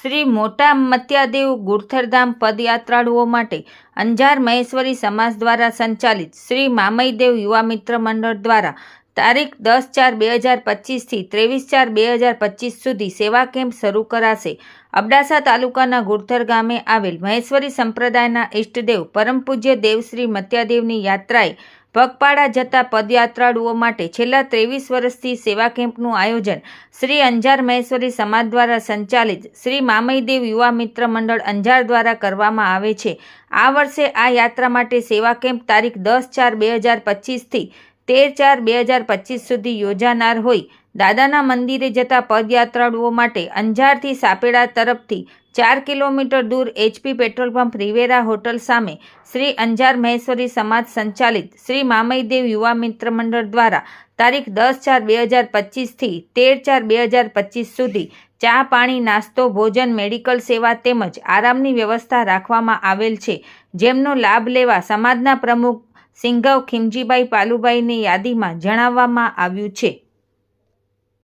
શ્રી મોટા મત્યાદેવ ગુર્થરધામ પદયાત્રાળુઓ માટે અંજાર મહેશ્વરી સમાજ દ્વારા સંચાલિત શ્રી મામઈદેવ યુવા મિત્ર મંડળ દ્વારા તારીખ દસ ચાર બે હજાર પચીસથી ત્રેવીસ ચાર બે હજાર પચીસ સુધી સેવા કેમ્પ શરૂ કરાશે. અબડાસા તાલુકાના ગુર્થર ગામે આવેલ મહેશ્વરી સંપ્રદાયના ઇષ્ટદેવ પરમ પૂજ્ય દેવશ્રી મત્યાદેવની યાત્રાએ પગપાળા જતા પદયાત્રાળુઓ માટે છેલ્લા ત્રેવીસ વર્ષથી સેવા કેમ્પનું આયોજન શ્રી અંજાર મહેશ્વરી સમાજ દ્વારા સંચાલિત શ્રી મામઈદેવ યુવા મિત્ર મંડળ અંજાર દ્વારા કરવામાં આવે છે. આ વર્ષે આ યાત્રા માટે સેવા કેમ્પ તારીખ દસ ચાર બે હજાર પચીસથી તેર ચાર બે હજાર પચીસ સુધી યોજાનાર હોય. દાદાના મંદિરે જતા પદયાત્રાળુઓ માટે અંજારથી સાપેડા તરફથી ચાર કિલોમીટર દૂર HP petrol pump Riviera hotel સામે શ્રી અંજાર મહેશ્વરી સમાજ સંચાલિત શ્રી મામઈદેવ યુવા મિત્ર મંડળ દ્વારા તારીખ દસ ચાર બે હજાર પચીસથી તેર ચાર બે હજાર પચીસ સુધી ચા પાણી, નાસ્તો, ભોજન, મેડિકલ સેવા તેમજ આરામની વ્યવસ્થા રાખવામાં આવેલ છે. જેમનો લાભ લેવા સમાજના પ્રમુખ સિંઘવ ખીમજીભાઈ પાલુભાઈની યાદીમાં જણાવવામાં આવ્યું છે.